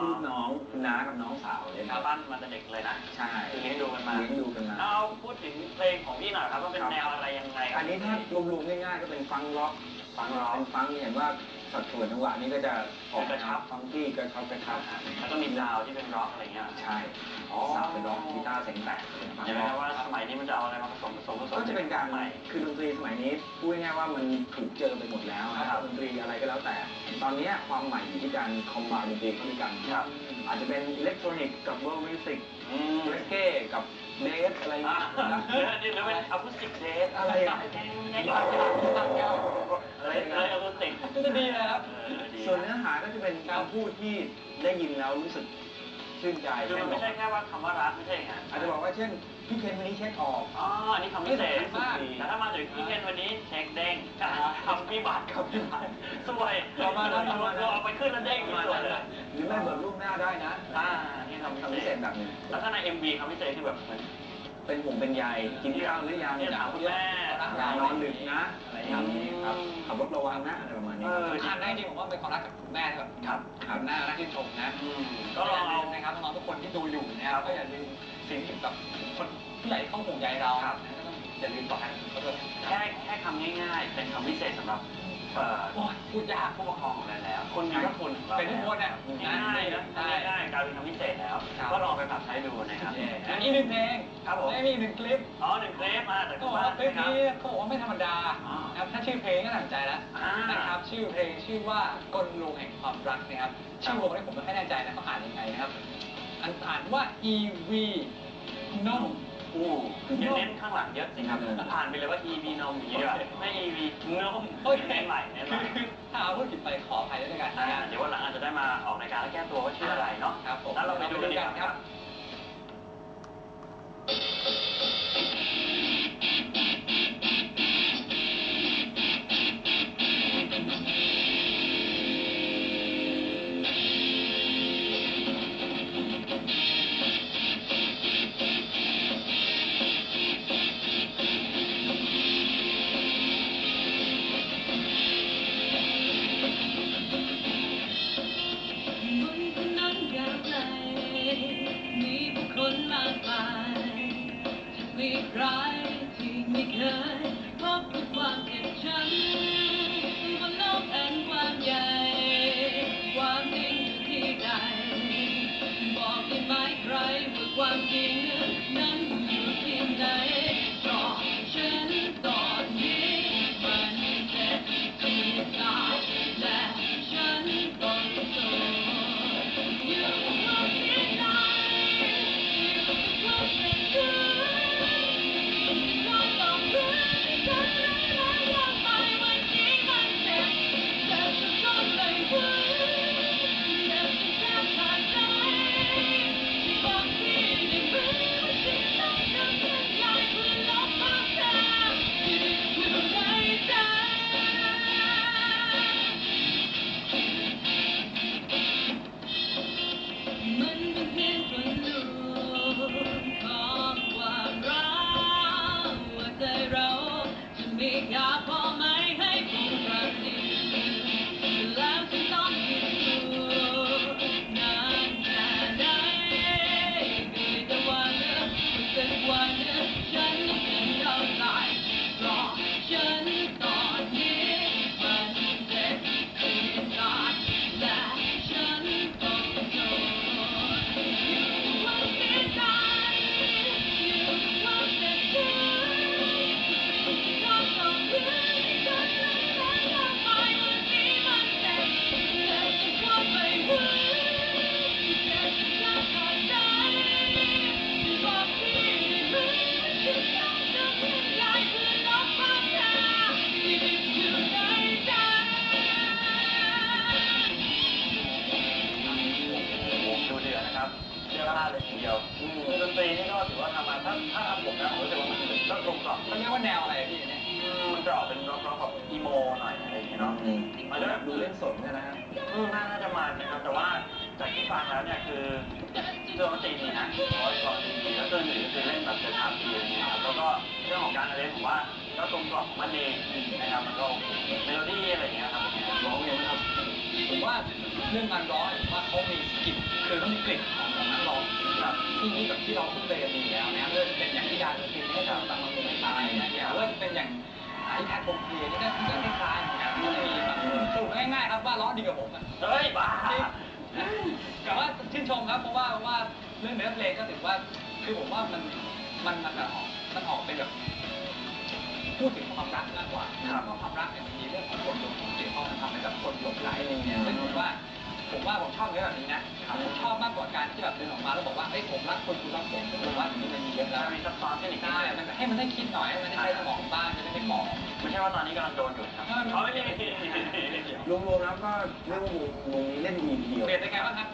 คือลูกน้องคุณน้ากับน้องสาวเลยคชารัวบบ้านมาแต่เด็กเลยนะใช่คือเลี้ยงดูกันมาเลี้ยงดูกันมาเอาพูดถึงเพลงของพี่หน่อยครับว่าเป็นแนวอะไรยังไงครับ อันนี้ถ้ารวมๆง่ายๆก็เป็นฟังร็อกฟังร็อก เป็นฟังเห็นว่าสัดส่วนจังหวะนี้ก็จะออกกระชับ ฟังที่กระชับกระชับแล้วก็มีดาวที่เป็นร็อกอะไรเงี้ย ใช่อ๋อ สาวเป็นร็อกกีตาร์เสียงแตกเป็นฟังเห็นไหมร็อกว่าส มัยนี้มันจะเอาอะไรมาผสมผสมผสมก็จะเป็นการใหม่ คือดนตรีสมัยนี้พูดง่ายๆว่ามันถูกเจอไปหมดแล้วนะคครัรับบดนตรีอะไรก็แล้วแต่ ตอนนี้ความใหม่อยู่ที่การคอมบายดนตรีเข้าด้วยกันครับอาจจะเป็นอิเล็กทรอนิกส์กับเวิร์ลมิวสิกอืมเรเก้กับเบสอะไรอะเงี้ยนะเดี๋ยวเดี๋ยวเป็นอะคูสติกเดสอะไรอะอะไรอะไรอะคูสติกจะดีเลยครับเออดีส่วนเนื้อหาก็จะเป็นคำพูดที่ได้ยินแล้วรู้สึก ชื่นใจคือมันไม่ใช่แค่ว่าคำว่ารักไม่ใช่ไงอาจจะบอกว่าเช่นพี่เคนวันนี้เช็คออกอ๋ออันนี้คำพิเศษไม่สำคัญมากแต่ถ้ามาถึงพี่เคนวันนี้เช็คเด้งคำพิบัติคำพิบัติสวยประมาณนั้นประมาณนั้นเราเอาไปขึ้นแล้วเด้งประมาณสวยนั้นเลยหรือไม่เบิกรูปหน้าได้นะอ่านี่คำคำพิพิเศเศษษแบบหนึงแล้วถ้าใน MV คำพิเศษคือแบบเหมือน เป็นห่วงเป็นใยกินข้าวหรือยังเนี่ยถามคุณแม่อย่านอนดึกนะอะไรอย่างนี้ครับขับรถระวังนะอะไรประมาณนี้เออคือทานได้จริงผมว่าเป็นความรักจากคุณแม่ที่แบบครับคุณน่ารักที่ชมนะอืมก็ก็ลลอองงเอาเอานะครับน้องๆทุกคนที่ดูอยู่นะครับก็อย่าลืมสิ่งที่แบบคนผู้ใหญ่ที่เขาห่วงใยเรานะก็ต้องอย่าลืมบอกให้เขาด้วยแค่แค่คำง่าย ๆ เป็นคำพิเศษสำหรับเอ่อโอ้ย พูดยากผู้ปกครองของเราแล้ว คนมีพระคุณของเราเป็นทุกคนน่ะง่ายๆนะใช่ง่ายๆกลายเป็นคำพิเศษแล้วครับก็ลองไปปรับใช้ดูนะครับอันนี้หนึ่งเพลงครับผมและมีหนึ่งคลิปอ๋อหนึ่งเคลปมาจากก็คุบณอกบ้าว่านคลิปนะครับนี้เขาบอกว่าไม่ธรรมดาอ๋อนะครับถ้าชื่อเพลงก็น่าสนใจแล้วอ่านนะครับชื่อเพลงชื่อว่ากลลวงแห่งความรักนะครับชื่อวงนี้ผมไม่ค่อยแน่ใจนะเขาอ่านยังไงนะครับอันอ่านว่า E V No อู้ อย่าเน้นข้างหลังเยอะสิครับอ่านไปเลยว่า EV นมอย่างนี้ดีกว่าไม่ EV นมโอเคเน้นใหม่เน้นใหม่คือถ้าเอาพูดผิดไปขออภัยด้วยกันอ่านะเดี๋ยววันหลังอาจจะได้มาออกรายการแล้วแก้ตัวว่าชื่ออะไรเนาะครับผมแล้วเราไปดูเราไปดูกันดีกว่าครับบ มีใครที่ไม่เคยพบกับความเจ็บช้ำบนโลกอันกว้างใหญ่ ความจริงอยู่ที่ใดบอกได้ไหมใครว่าความจริง เชื่อว่าเลยทีเดียวคือดนตรีนี่ก็ถือว่าทำมาถ้าถ้าทำผมนะผมรู้สึกว่ามันก็กลมกล่อมเขาเรียกว่าแนวอะไรพี่เนี่ยมันจะออกเป็นร็อกร็อกแบบอีโมหน่อยอะไรอย่างเงี้ยเนาะมันจะแบบดูเล่นสดเนี่ยนะฮะอืมน่าน่าจะมานะครับแต่ว่าจากที่ฟังแล้วเนี่ยคือเครื่องดนตรีดีนะเพราะว่าฟังดีแล้วเครื่องอื่นก็คือเล่นแบบจะถามดีอะไรเงี้ยครับแล้วก็เรื่องของการเล่นผมว่าก็กลมกล่อมของมันเองนะครับมันก็โอเคเมโลดี้อะไรอย่างเงี้ยครับร้องยังไงครับเผมว่าเรื่องการร้องผมว่าเขามีกลิ่นคือเขามีกลิ่นของของนักร้องแบบที่นี่แบบที่เราคุ้นเคยกันดีแล้วนะครับไม่ว่าจะเป็นอย่างที่ดาดนตรีให้เราฟังบางคนไม่คล้ายนะหรือว่าจะเป็นอย่างไอแพทย์พงเพียนี่ก็ไม่คล้ายเหมือนกันก็จะมีแบางคนสรุปง่ายๆครับว่าร้องดีกว่าผมอะเฮ้ยบ้าแต่ว่าชื่นชมครับเพราะว่าเพราะว่าเรื่องเนื้อเพลงก็ถือว่าคือผมว่ามันมันมันแบบออกมันออกเป็นแบบ พูดถึงความรักมากกว่าครับเพราะความรักเนี่ยมันมีเรื่องของคนหลงของเกี่ยวข้องมันทำให้แบบคนหลงไหลอะไรเงี้ยซึ่งผมว่าผมว่าผมชอบเรื่องแบบนี้นะผมชอบมากกว่าการที่แบบเดินออกมาแล้วบอกว่าเอ้ยผมรักคุณคุณรักผมผมว่าอย่างนี้มันมีเยอะแล้วมีซับซ้อนขึ้นอีกนิดใช่นึงมันให้มันได้คิดหน่อยให้มันได้ใช้สมองบ้างจะได้ไม่หมองไม่ใช่ว่าตอนนี้กำลังโดนอยู่ครับเขาไม่มีรวมๆแล้วก็เรียกว่าวงวงนี้เล่นดีทีเดียวเปลี่ยนเป็นไงบ้างครับ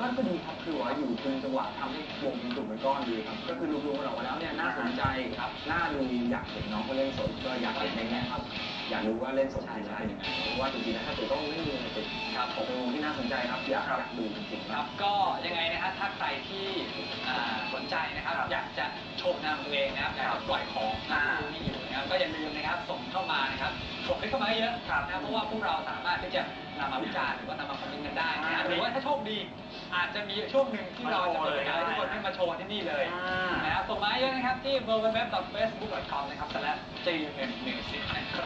ก็ก็ดีครับคือว่าอยู่พึงจังหวะทำให้วงเป็นกลุ่มเป็นก้อนดีครับ ก็คือรวมๆกันออกมาแล้วเนี่ยน่าสนใจครับน่าดูอยากเห็นน้องเขาเล่นสดก็อยากเห็นในแง่ครับ อยากรู้ว่าเล่นสดจริงแล้วเป็นยังไงเพราะว่าจริงๆแล้วถ้าเกิดต้องเล่นมือติดครับผมเป็นวงที่น่าสนใจครับอยากอยากดูจริงๆคครัรับบ ก็ยังไงนะฮะถ้าใครที่อ่าสนใจนะครับ อยากจะโชว์งานของตัวเองนะครับอยากจะปล่อยของงานที่อยู่ นะครับก็อย่าลืมนะครับส่งเข้ามานะครับส่งให้เข้ามาเยอะๆนะเพราะว่าพวกเราสามารถที่จะนำมาวิจารณ์หรือว่านำมาคอมเมนต์กันได้นะครับหรือว่าถ้าโชคดี อาจจะมีช่วงหนึ่งที่เราจะเปิดโอกาสให้ทุกคนได้มาโชว์ที่นี่เลยนะครับส่งมาเยอะนะครับที่ www.facebook.com นะครับ slash jmmusic นะครั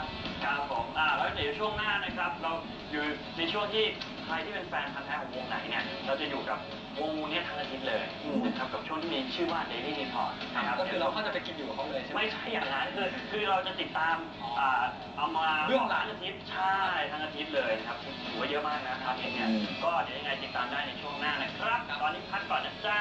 บครับผมอ่าแล้วเดี๋ยวช่วงหน้านะครับ เราอยู่ในช่วงที่ใค รที่เป็นแฟนพันธ์แท้ของวงไหนเนี่ยเราจะอยู่กับวงเนี้ยทั้งอาทิตย์เลยนะครับกับช่วงที่มีชื่อว่า Daily Report นะครับก็คือเราก็จะไปกินอยู่กับเขาเลยใช่ไหมไม่ใช่อย่างนั้นคือคือเราจะติดตามอ่าเอามาเรื่องหลังทั้งอาทิตย์ใช่ทั้งอาทิตย์เลยนะครับถือว่าเยอะมากนะครับเนี่ยก็เดี๋ยวยังไงติดตามได้ในช่วงหน้านะครับ ตอนนี้พักก่อนนะจ๊ะ